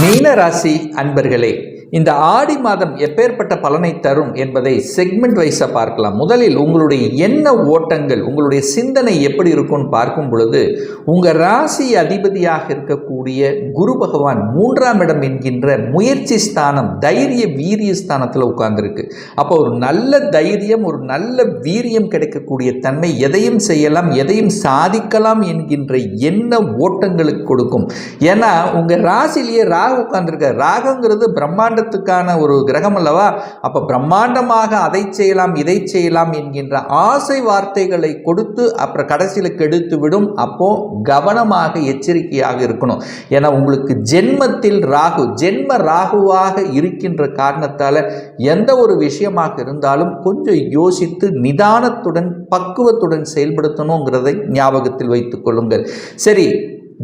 மீன ராசி அன்பர்களே இந்த ஆடி மாதம் எப்பேற்பட்ட பலனை தரும் என்பதை செக்மெண்ட் வைஸாக பார்க்கலாம். முதலில் உங்களுடைய எண்ண ஓட்டங்கள் உங்களுடைய சிந்தனை எப்படி இருக்கும்னு பார்க்கும் பொழுது உங்கள் ராசி அதிபதியாக இருக்கக்கூடிய குரு பகவான் மூன்றாம் இடம் என்கின்ற முயற்சி ஸ்தானம் தைரிய வீரிய ஸ்தானத்தில் உட்கார்ந்துருக்கு. அப்போ ஒரு நல்ல தைரியம் ஒரு நல்ல வீரியம் கிடைக்கக்கூடிய தன்மை எதையும் செய்யலாம் எதையும் சாதிக்கலாம் என்கின்ற எண்ண ஓட்டங்களுக்கு கொடுக்கும். ஏன்னா உங்கள் ராசிலேயே ராகு உட்கார்ந்துருக்க ராகுங்கிறது பிரம்மாண்டத்துக்கான ஒரு கிரகம் அல்லவா? அப்போ பிரம்மாண்டமாக அதை செய்யலாம் இதை செய்யலாம் என்கின்ற ஆசை வார்த்தைகளை கொடுத்து அப்புறம் கடைசியில் கெடுத்து விடும். அப்போ கவனமாக எச்சரிக்கையாக இருக்கணும். ஏன்னா உங்களுக்கு ஜென்மத்தில் ராகு ஜென்ம ராகுவாக இருக்கின்ற காரணத்தால் எந்த ஒரு விஷயமாக இருந்தாலும் கொஞ்சம் யோசித்து நிதானத்துடன் பக்குவத்துடன் செயல்படுத்தணுங்கிறதை ஞாபகத்தில் வைத்துக் கொள்ளுங்கள். சரி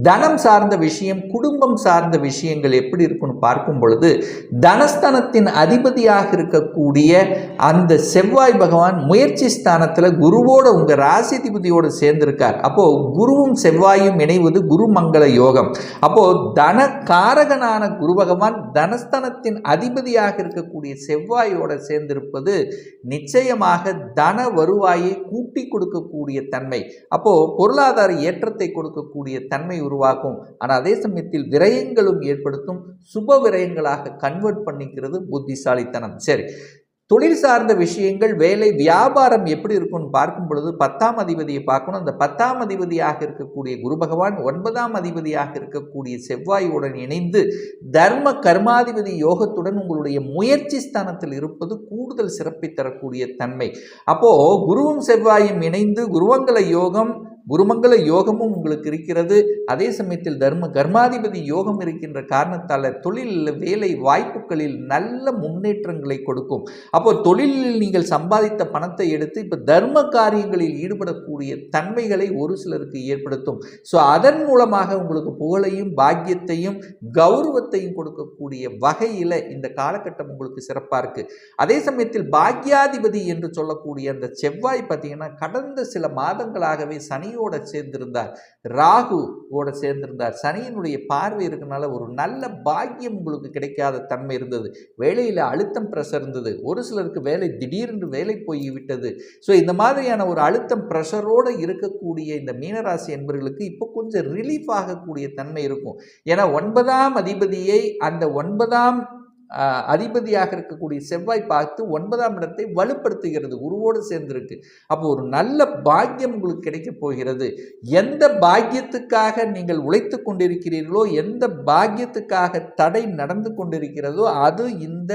தனம் சார்ந்த விஷயம் குடும்பம் சார்ந்த விஷயங்கள் எப்படி இருக்குன்னு பார்க்கும் பொழுது தனஸ்தானத்தின் அதிபதியாக இருக்கக்கூடிய அந்த செவ்வாய் பகவான் முயற்சி ஸ்தானத்தில் குருவோட உங்கள் ராசிதிபதியோடு சேர்ந்திருக்கார். அப்போது குருவும் செவ்வாயும் இணைவது குருமங்கள யோகம். அப்போது தன காரகனான குரு பகவான் தனஸ்தானத்தின் அதிபதியாக இருக்கக்கூடிய செவ்வாயோட சேர்ந்திருப்பது நிச்சயமாக தன வருவாயை கூட்டி கொடுக்கக்கூடிய தன்மை. அப்போது பொருளாதார ஏற்றத்தை கொடுக்கக்கூடிய தன்மை உருவாக்கும். ஆனால் அதே சமயத்தில் விரயங்களும் ஏற்படுத்தும். சுப விரயங்களாக கன்வெர்ட் பண்ணிக்கிறது புத்திசாலித்தனம். சரி. தொழில் சார்ந்த விஷயங்கள் வேலை வியாபாரம் எப்படி இருக்கும்னு பார்க்கும் பொழுது பத்தாம் அதிபதியை பார்க்கணும். அந்த பத்தாம் அதிபதியாக இருக்கக்கூடிய குரு பகவான் ஒன்பதாம் அதிபதியாக இருக்கக்கூடிய செவ்வாயுடன் இணைந்து தர்ம கர்மாதிபதி யோகத்துடன் உங்களுடைய முயற்சி ஸ்தானத்தில் இருப்பது கூடுதல் சிறப்பை தரக்கூடிய தன்மை. அப்போ குருவும் செவ்வாயும் இணைந்து குருவங்கல யோகம் குருமங்கள யோகமும் உங்களுக்கு இருக்கிறது. அதே சமயத்தில் தர்ம கர்மாதிபதி யோகம் இருக்கின்ற காரணத்தால் தொழிலில் வேலை வாய்ப்புகளில் நல்ல முன்னேற்றங்களை கொடுக்கும். அப்போ தொழிலில் நீங்கள் சம்பாதித்த பணத்தை எடுத்து இப்போ தர்ம காரியங்களில் ஈடுபடக்கூடிய தன்மைகளை ஒரு சிலருக்கு ஏற்படுத்தும். ஸோ அதன் மூலமாக உங்களுக்கு புகழையும் பாக்கியத்தையும் கௌரவத்தையும் கொடுக்கக்கூடிய வகையில் இந்த காலகட்டம் உங்களுக்கு சிறப்பாக இருக்குது அதே சமயத்தில் பாக்கியாதிபதி என்று சொல்லக்கூடிய அந்த செவ்வாய் பார்த்தீங்கன்னா கடந்த சில மாதங்களாகவே சனி சனியோட சேர்ந்திருந்தார். ராகு ஓட சேர்ந்திருந்தார். சனியினுடைய பார்வை இருக்கனால ஒரு நல்ல பாக்கியம் உங்களுக்கு கிடைக்காத தன்மை இருந்தது. வேலையில் அழுத்தம் ப்ரெஷர் இருந்தது. ஒரு சிலருக்கு வேலை திடீரென்று வேலை போய் விட்டது. ஸோ இந்த மாதிரியான ஒரு அழுத்தம் ப்ரெஷரோடு இருக்கக்கூடிய இந்த மீனராசி என்பவர்களுக்கு இப்போ கொஞ்சம் ரிலீஃப் ஆகக்கூடிய தன்மை இருக்கும். ஏன்னா ஒன்பதாம் அதிபதியை அந்த ஒன்பதாம் அதிபதியாக இருக்கக்கூடிய செவ்வாய் பார்த்து ஒன்பதாம் இடத்தை வலுப்படுத்துகிறது குருவோடு சேர்ந்திருக்கு. அப்போ ஒரு நல்ல பாக்கியம் உங்களுக்கு கிடைக்க போகிறது. எந்த பாக்கியத்துக்காக நீங்கள் உழைத்து கொண்டிருக்கிறீர்களோ எந்த பாக்கியத்துக்காக தடை நடந்து கொண்டிருக்கிறதோ அது இந்த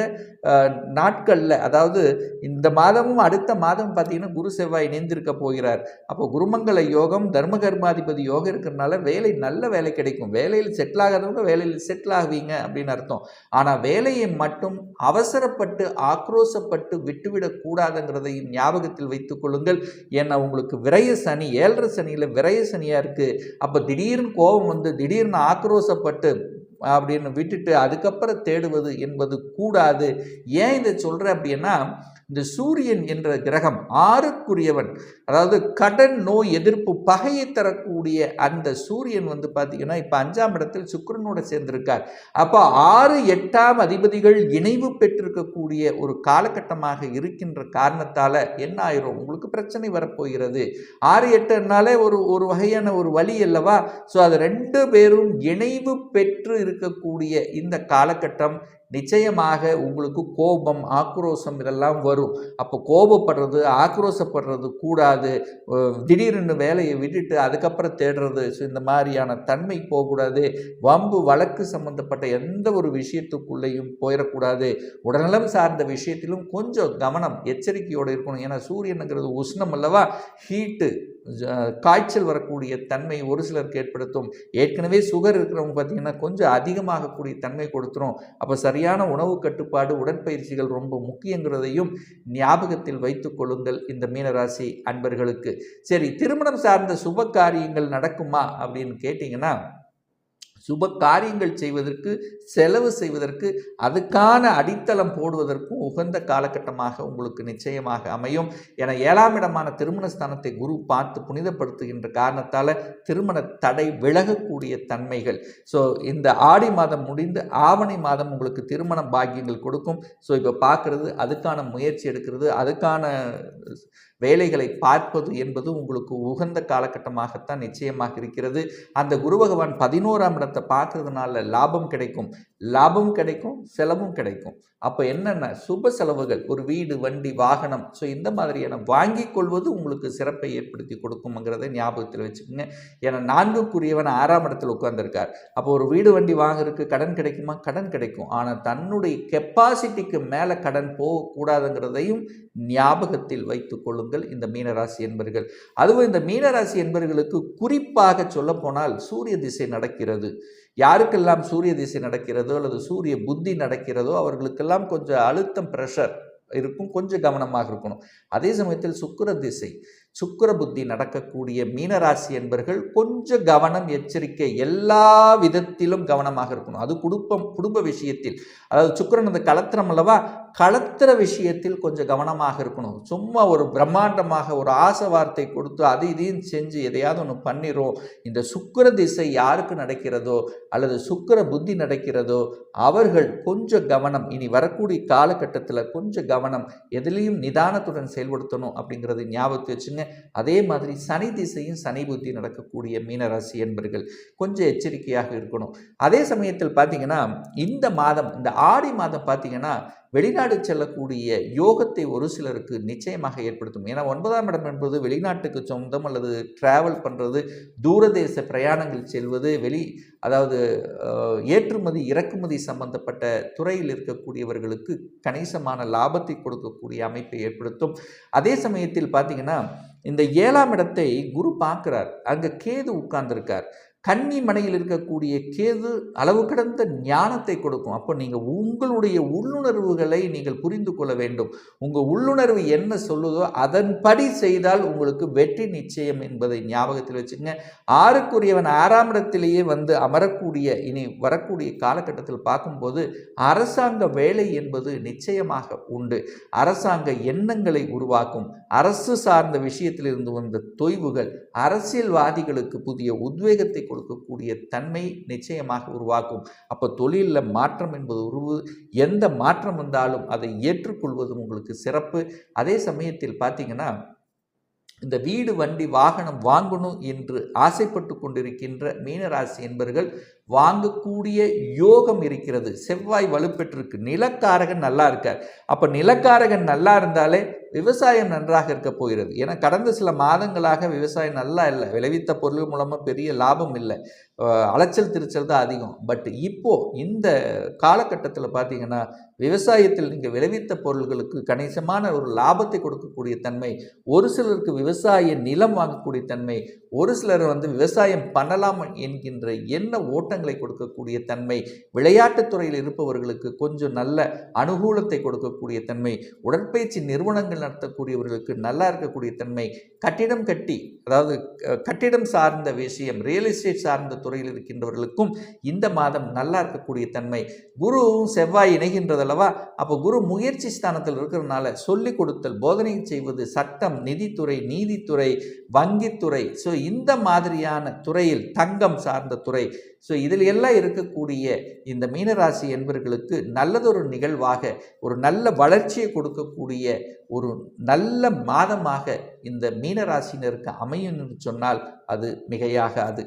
நாட்களில் அதாவது இந்த மாதமும் அடுத்த மாதம் பார்த்தீங்கன்னா குரு செவ்வாய் இணைந்திருக்க போகிறார். அப்போ குருமங்கல யோகம் தர்ம கர்மாதிபதி யோகம் இருக்கிறனால வேலை நல்ல வேலை கிடைக்கும். வேலையில் செட்டில் ஆகாதவங்க வேலையில் செட்டில் ஆகுவீங்க அப்படின்னு அர்த்தம். ஆனால் வேலையை மட்டும் அவசரப்பட்டு ஆக்ரோசப்பட்டு விட்டுவிடக் கூடாதுங்கிறதையும் ஞாபகத்தில் வைத்துக் கொள்ளுங்கள். ஏன்னா உங்களுக்கு விரய சனி ஏழரை சனியில் விரய சனியாக இருக்குது அப்போ திடீர்னு கோபம் வந்து திடீர்னு ஆக்ரோசப்பட்டு அப்படின்னு விட்டுட்டு அதுக்கப்புறம் தேடுவது என்பது கூடாது. ஏன் இதை சொல்கிறேன் அப்படின்னா இந்த சூரியன் என்ற கிரகம் ஆறுக்குரியவன். அதாவது கடன் நோய் எதிர்ப்பு பகையை தரக்கூடிய அந்த சூரியன் வந்து பார்த்திங்கன்னா இப்போ அஞ்சாம் இடத்தில் சுக்கரனோட சேர்ந்திருக்கார். அப்போ ஆறு எட்டாம் அதிபதிகள் இணைவு பெற்றிருக்கக்கூடிய ஒரு காலகட்டமாக இருக்கின்ற காரணத்தால் என்ன ஆயிரும்? உங்களுக்கு பிரச்சனை வரப்போகிறது. ஆறு எட்டுனாலே ஒரு ஒரு வகையான ஒரு வழி அல்லவா? ஸோ அது ரெண்டு பேரும் இணைவு பெற்று இருக்கக்கூடிய இந்த காலகட்டம் நிச்சயமாக உங்களுக்கு கோபம் ஆக்ரோஷம் இதெல்லாம் வரும். அப்போ கோபப்படுறது ஆக்ரோஷப்படுறது கூடாது. திடீர்னு வேலையை விட்டுட்டு அதுக்கப்புறம் தேடுறது. ஸோ இந்த மாதிரியான தன்மை போகக்கூடாது. வம்பு வழக்கு சம்மந்தப்பட்ட எந்த ஒரு விஷயத்துக்குள்ளேயும் போயிடக்கூடாது. உடல்நலம் சார்ந்த விஷயத்திலும் கொஞ்சம் கவனம் எச்சரிக்கையோடு இருக்கணும். ஏன்னா சூரியனுங்கிறது உஷ்ணம் அல்லவா? ஹீட்டு காய்ச்சல் வரக்கூடிய தன்மை ஒரு சிலருக்கு ஏற்படுத்தும். ஏற்கனவே சுகர் இருக்கிறவங்க பார்த்திங்கன்னா கொஞ்சம் அதிகமாகக்கூடிய தன்மை கொடுத்துரும். அப்போ சரியான உணவு கட்டுப்பாடு உடற்பயிற்சிகள் ரொம்ப முக்கியங்கிறதையும் ஞாபகத்தில் வைத்து கொள்ளுங்கள் இந்த மீனராசி அன்பர்களுக்கு. சரி திருமணம் சார்ந்த சுப காரியங்கள் நடக்குமா அப்படின்னு கேட்டிங்கன்னா சுப காரியங்கள் செய்வதற்கு செலவு செய்வதற்கு அதுக்கான அடித்தளம் போடுவதற்கும் உகந்த காலகட்டமாக உங்களுக்கு நிச்சயமாக அமையும். என ஏழாம் இடமான திருமண ஸ்தானத்தை குரு பார்த்து புனிதப்படுத்துகின்ற காரணத்தால் திருமண தடை விலகக்கூடிய தன்மைகள். ஸோ இந்த ஆடி மாதம் முடிந்து ஆவணி மாதம் உங்களுக்கு திருமணம் பாக்கியங்கள் கொடுக்கும். ஸோ இப்போ பார்க்குறது அதுக்கான முயற்சி எடுக்கிறது அதுக்கான வேலைகளை பார்ப்பது என்பது உங்களுக்கு உகந்த காலகட்டமாகத்தான் நிச்சயமாக இருக்கிறது. அந்த குரு பகவான் பதினோராம் இடத்தை பார்க்கறதுனால லாபம் கிடைக்கும். லாபம் கிடைக்கும் செலவும் கிடைக்கும். அப்போ என்னென்ன? சுப செலவுகள். ஒரு வீடு வண்டி வாகனம். ஸோ இந்த மாதிரியான வாங்கி கொள்வது உங்களுக்கு சிறப்பை ஏற்படுத்தி கொடுக்குங்கிறத ஞாபகத்தில் வச்சுக்கோங்க. ஏன்னா நான்குக்குரியவன் ஆறாம் இடத்தில் உட்கார்ந்துருக்கார். அப்போ ஒரு வீடு வண்டி வாங்குறதுக்கு கடன் கிடைக்குமா? கடன் கிடைக்கும். ஆனால் தன்னுடைய கெப்பாசிட்டிக்கு மேலே கடன் போகக்கூடாதுங்கிறதையும் ஞாபகத்தில் வைத்துக் கொள்ளுங்கள் இந்த மீனராசி என்பர்கள். அதுவும் இந்த மீனராசி என்பர்களுக்கு குறிப்பாக சொல்லப்போனால் சூரிய திசை நடக்கிறது. யாருக்கெல்லாம் சூரிய திசை நடக்கிறதோ அல்லது சூரிய புத்தி நடக்கிறதோ அவர்களுக்கெல்லாம் கொஞ்சம் அழுத்தம் ப்ரெஷர் இருக்கும் கொஞ்சம் கவனமாக இருக்கணும். அதே சமயத்தில் சுக்கிர திசை சுக்கிர புத்தி நடக்கக்கூடிய மீனராசி என்பர்கள் கொஞ்சம் கவனம் எச்சரிக்கை எல்லா விதத்திலும் கவனமாக இருக்கணும். அது குடும்பம் குடும்ப விஷயத்தில். அதாவது சுக்கிரன் அந்த கலத்திரம் அல்லவா கலத்துற விஷயத்தில் கொஞ்சம் கவனமாக இருக்கணும். சும்மா ஒரு பிரம்மாண்டமாக ஒரு ஆசை வார்த்தை கொடுத்து அது இதையும் செஞ்சு எதையாவது ஒன்று பண்ணிடும் இந்த சுக்கிர திசை யாருக்கு நடக்கிறதோ அல்லது சுக்கிர புத்தி நடக்கிறதோ அவர்கள் கொஞ்சம் கவனம் இனி வரக்கூடிய காலகட்டத்தில் கொஞ்சம் கவனம் எதுலேயும் நிதானத்துடன் செயல்படுத்தணும் அப்படிங்கிறது ஞாபகத்தை வச்சுங்க. அதே மாதிரி சனி திசையும் சனி புத்தி நடக்கக்கூடிய மீனராசி என்பர்கள் கொஞ்சம் எச்சரிக்கையாக இருக்கணும். அதே சமயத்தில் பார்த்தீங்கன்னா இந்த மாதம் இந்த ஆடி மாதம் பார்த்தீங்கன்னா வெளிநாடு செல்லக்கூடிய யோகத்தை ஒரு சிலருக்கு நிச்சயமாக ஏற்படுத்தும். ஏன்னா ஒன்பதாம் இடம் என்பது வெளிநாட்டுக்கு சொந்தம் அல்லது டிராவல் பண்ணுறது தூரதேச பிரயாணங்கள் செல்வது வெளி அதாவது ஏற்றுமதி இறக்குமதி சம்பந்தப்பட்ட துறையில் இருக்கக்கூடியவர்களுக்கு கணிசமான லாபத்தை கொடுக்கக்கூடிய அமைப்பை ஏற்படுத்தும். அதே சமயத்தில் பார்த்தீங்கன்னா இந்த ஏழாம் இடத்தை குரு பார்க்குறார். அங்கே கேது உட்கார்ந்துருக்கார். கன்னி மனையில் இருக்கக்கூடிய கேது அளவு கடந்த ஞானத்தை கொடுக்கும். அப்போ நீங்கள் உங்களுடைய உள்ளுணர்வுகளை நீங்கள் புரிந்து கொள்ள வேண்டும். உங்கள் உள்ளுணர்வு என்ன சொல்லுதோ அதன்படி செய்தால் உங்களுக்கு வெற்றி நிச்சயம் என்பதை ஞாபகத்தில் வச்சுங்க ஆறுக்குரியவன் ஆறாம் இடத்திலேயே வந்து அமரக்கூடிய இனி வரக்கூடிய காலகட்டத்தில் பார்க்கும்போது அரசாங்க வேலை என்பது நிச்சயமாக உண்டு. அரசாங்க எண்ணங்களை உருவாக்கும். அரசு சார்ந்த விஷயத்திலிருந்து வந்த தொய்வுகள் அரசியல்வாதிகளுக்கு புதிய உத்வேகத்தை கொடுக்கக்கூடிய தன்மை நிச்சயமாக உருவாக்கும். அப்போ தொழிலில் மாற்றம் என்பது உருவு. எந்த மாற்றம் வந்தாலும் அதை ஏற்றுக்கொள்வதும் உங்களுக்கு சிறப்பு. அதே சமயத்தில் பார்த்தீங்கன்னா இந்த வீடு வண்டி வாகனம் வாங்கணும் என்று ஆசைப்பட்டு கொண்டிருக்கின்ற மீனராசி என்பர்கள் வாங்கக்கூடிய யோகம் இருக்கிறது. செவ்வாய் வலுப்பெற்றிருக்கு. நிலக்காரகன் நல்லா இருக்கார். அப்போ நிலக்காரகன் நல்லா இருந்தாலே விவசாயம் நன்றாக இருக்க போகிறது. ஏன்னா கடந்த சில மாதங்களாக விவசாயம் நல்லா இல்லை. விளைவித்த பொருள் மூலமாக பெரிய லாபம் இல்லை. அலைச்சல் திருச்சல் தான் அதிகம். பட் இப்போது இந்த காலகட்டத்தில் பார்த்தீங்கன்னா விவசாயத்தில் நீங்கள் விளைவித்த பொருள்களுக்கு கணிசமான ஒரு லாபத்தை கொடுக்கக்கூடிய தன்மை ஒரு சிலருக்கு விவசாய நிலம் வாங்கக்கூடிய தன்மை ஒரு சிலர் வந்து விவசாயம் பண்ணலாம் என்கின்ற என்ன ஓட்டம் கொடுக்கக்கூடிய தன்மை விளையாட்டுத்துறையில் இருப்பவர்களுக்கு கொஞ்சம் நல்ல அனுகூலத்தை கொடுக்கக்கூடிய தன்மை உடற்பயிற்சி நிறுவனங்கள் நடத்தக்கூடியவர்களுக்கு நல்லா இருக்கக்கூடிய தன்மை கட்டிடம் கட்டி அதாவது கட்டிடம் சார்ந்த விஷயம் ரியல் எஸ்டேட் சார்ந்த துறையில் இருக்கின்றவர்களுக்கும் இந்த மாதம் நல்லா இருக்கக்கூடிய தன்மை. குருவும் செவ்வாய் இணைகின்றதல்லவா அப்போ குரு முயற்சி ஸ்தானத்தில் இருக்கிறதுனால சொல்லிக் கொடுத்தல் போதனை செய்வது சட்டம் நிதித்துறை நீதித்துறை வங்கித்துறை. ஸோ இந்த மாதிரியான துறையில் தங்கம் சார்ந்த துறை. ஸோ இதில் எல்லாம் இருக்கக்கூடிய இந்த மீனராசி என்பவர்களுக்கு நல்லதொரு நிகழ்வாக ஒரு நல்ல வளர்ச்சியை கொடுக்கக்கூடிய ஒரு நல்ல மாதமாக இந்த மீனராசினருக்கு அமையும் என்று சொன்னால் அது மிகையாகாது.